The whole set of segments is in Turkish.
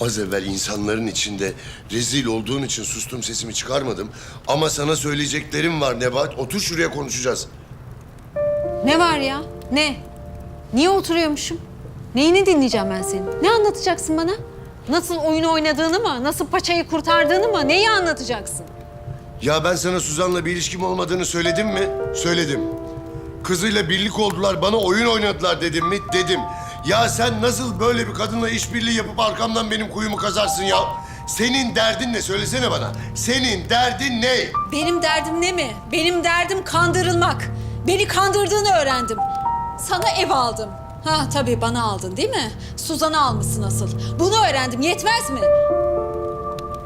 Az evvel insanların içinde rezil olduğun için sustum sesimi çıkarmadım. Ama sana söyleyeceklerim var Nebahat. Otur şuraya konuşacağız. Ne var ya? Ne? Niye oturuyormuşum? Neyini dinleyeceğim ben senin? Ne anlatacaksın bana? Nasıl oyun oynadığını mı? Nasıl paçayı kurtardığını mı? Neyi anlatacaksın? Ya ben sana Suzan'la bir ilişkim olmadığını söyledim mi? Söyledim. Kızıyla birlik oldular, bana oyun oynadılar dedim mi? Dedim. Ya sen nasıl böyle bir kadınla işbirliği yapıp arkamdan benim kuyumu kazarsın ya? Senin derdin ne? Söylesene bana. Senin derdin ne? Benim derdim ne mi? Benim derdim kandırılmak. Beni kandırdığını öğrendim. Sana ev aldım. Ha tabii bana aldın değil mi? Suzan'ı almışsın asıl. Bunu öğrendim. Yetmez mi?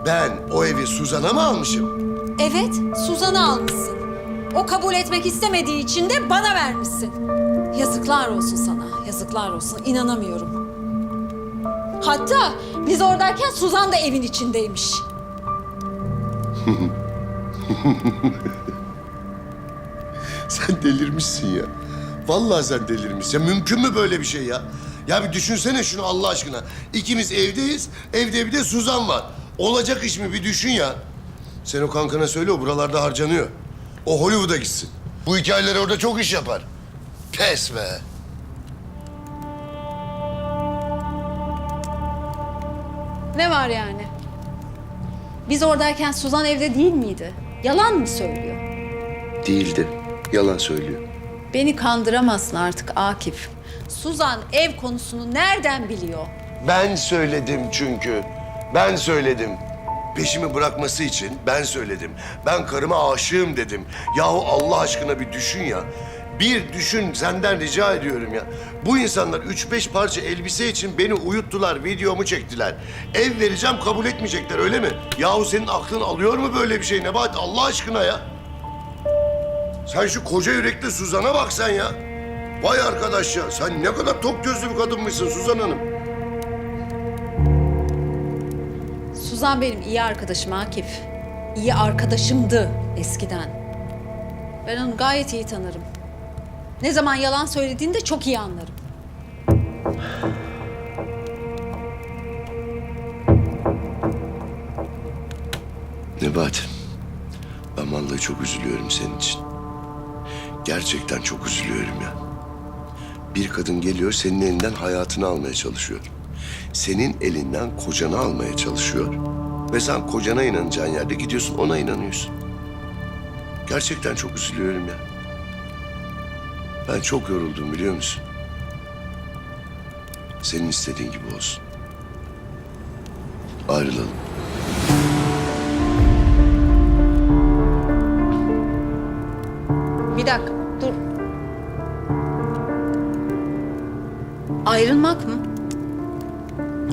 Ben o evi Suzan'a mı almışım? Evet, Suzan'ı almışsın. O kabul etmek istemediği için de bana vermişsin. Yazıklar olsun sana, yazıklar olsun. İnanamıyorum. Hatta biz oradayken Suzan da evin içindeymiş. Sen delirmişsin ya. Vallahi sen delirmişsin. Ya mümkün mü böyle bir şey ya? Ya bir düşünsene şunu Allah aşkına. İkimiz evdeyiz. Evde bir de Suzan var. Olacak iş mi bir düşün ya. Sen o kankana söyle o buralarda harcanıyor. O Hollywood'a gitsin. Bu hikayeler orada çok iş yapar. Pes be. Ne var yani? Biz oradayken Suzan evde değil miydi? Yalan mı söylüyor? Değildi. Yalan söylüyor. Beni kandıramazsın artık Akif. Suzan ev konusunu nereden biliyor? Ben söyledim çünkü. Ben söyledim. Peşimi bırakması için ben söyledim. Ben karıma aşığım dedim. Yahu Allah aşkına bir düşün ya. Bir düşün senden rica ediyorum ya. Bu insanlar üç beş parça elbise için beni uyuttular, videomu çektiler. Ev vereceğim kabul etmeyecekler öyle mi? Yahu senin aklın alıyor mu böyle bir şey Nebahat Allah aşkına ya? Sen şu koca yürekli Suzan'a bak sen ya. Vay arkadaş ya sen ne kadar tok gözlü bir kadınmışsın Suzan Hanım. Suzan benim iyi arkadaşım Akif. İyi arkadaşımdı eskiden. Ben onu gayet iyi tanırım. Ne zaman yalan söylediğini de çok iyi anlarım. Nebahat, ben vallahi çok üzülüyorum senin için. Gerçekten çok üzülüyorum ya. Bir kadın geliyor senin elinden hayatını almaya çalışıyor. Senin elinden kocanı almaya çalışıyor. Ve sen kocana inanacağın yerde gidiyorsun ona inanıyorsun. Gerçekten çok üzülüyorum ya. Ben çok yoruldum biliyor musun? Senin istediğin gibi olsun. Ayrılalım. Bir dakika, dur. Ayrılmak mı?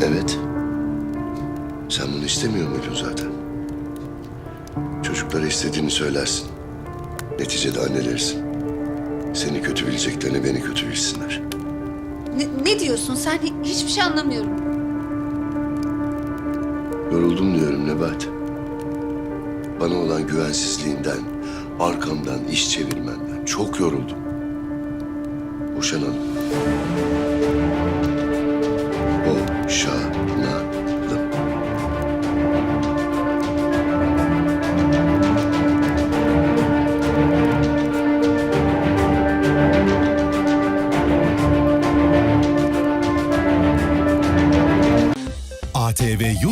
Evet. Sen bunu istemiyor muydun zaten? Çocuklara istediğini söylersin. Neticede annelerisin. Seni kötü bileceklerine beni kötü bilsinler. Ne, ne diyorsun sen? Hi- Hiçbir şey anlamıyorum. Yoruldum diyorum Nebahat. Bana olan güvensizliğinden, arkamdan iş çevirmenden çok yoruldum. Boşanalım. Boşanalım.